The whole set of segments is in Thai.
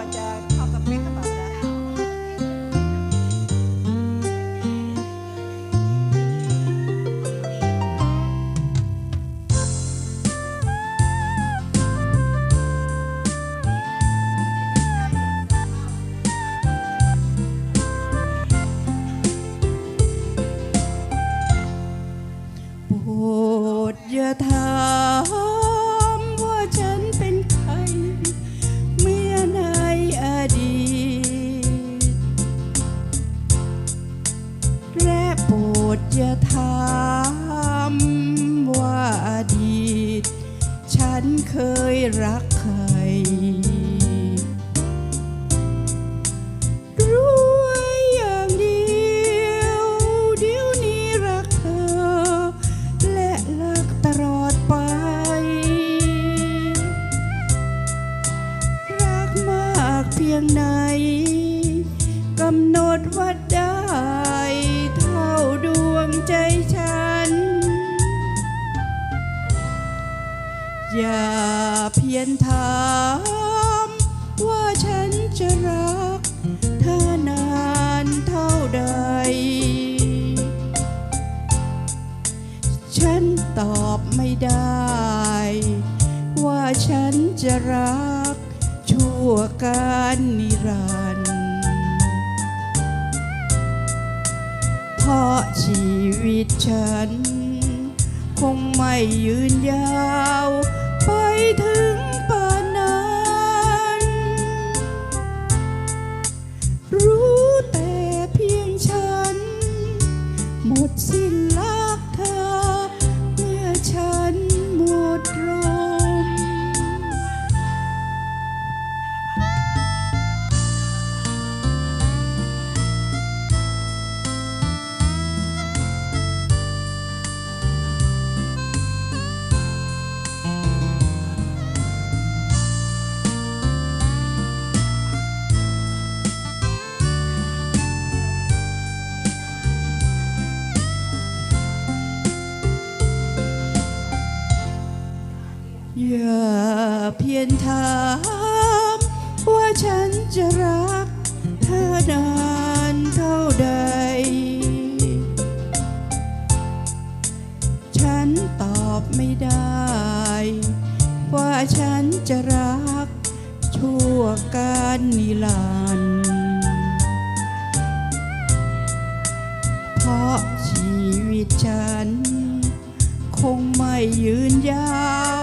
ว่จะเข้ากับเป๊กกับเปล่านะโปรดอย่าถา อย่าถามว่าอดีต ฉันเคยรักใคร รู้ไว้อย่างเดียว เดี๋ยวนี้รักเธอ และรักตลอดไป รักมากเพียงไหน อย่าเพียนถามว่าฉันจะรักเธอนานเท่าใด ฉันตอบไม่ได้ ว่าฉันจะรักชั่วการนิรันดร์เพราะชีวิตฉัน คงไม่ยืนยาว ไปถึงป่านนั้น รู้แต่เพียงฉัน หมดสิ้น เพียนถาม ว่าฉันจะรักเธอนานเท่าใด ฉันตอบไม่ได้ ว่าฉันจะรัก ชั่วการนิรันดร์เพราะชีวิตฉัน คงไม่ยืนยาว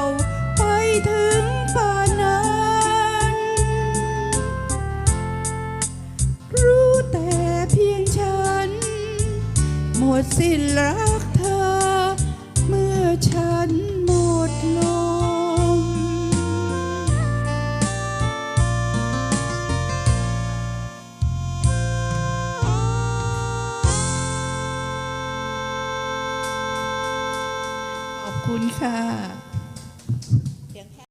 สิ้นรักเธอ เมื่อฉันหมดลม ขอบคุณค่ะ